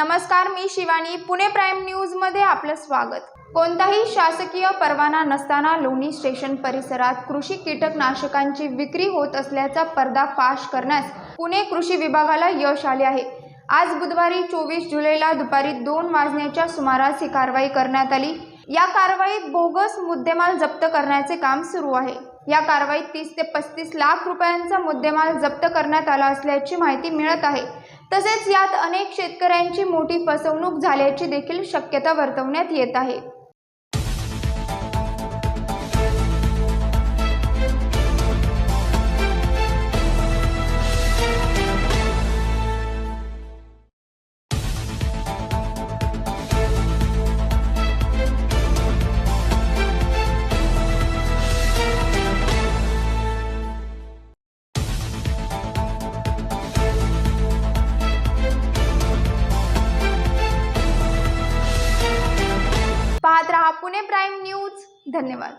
नमस्कार मी शिवानी. पुणे प्राईम न्यूजमध्ये आपलं स्वागत. कोणताही शासकीय परवाना नसताना लोणी स्टेशन परिसरात कृषी कीटकनाशकांची विक्री होत असल्याचा पर्दाफाश करण्यास पुणे कृषी विभागाला यश आले आहे. आज बुधवारी चोवीस जुलैला दुपारी दोन वाजण्याच्या सुमारास ही कारवाई करण्यात आली. या कारवाईत बोगस मुद्देमाल जप्त करण्याचे काम सुरू आहे. या कारवाईत तीस ते पस्तीस लाख रुपयांचा मुद्देमाल जप्त करण्यात आला असल्याची माहिती मिळत आहे. तसेच यात अनेक शेतकऱ्यांची मोठी फसवणूक झाल्याची देखील शक्यता वर्तवण्यात येत आहे. Pune prime news. धन्यवाद.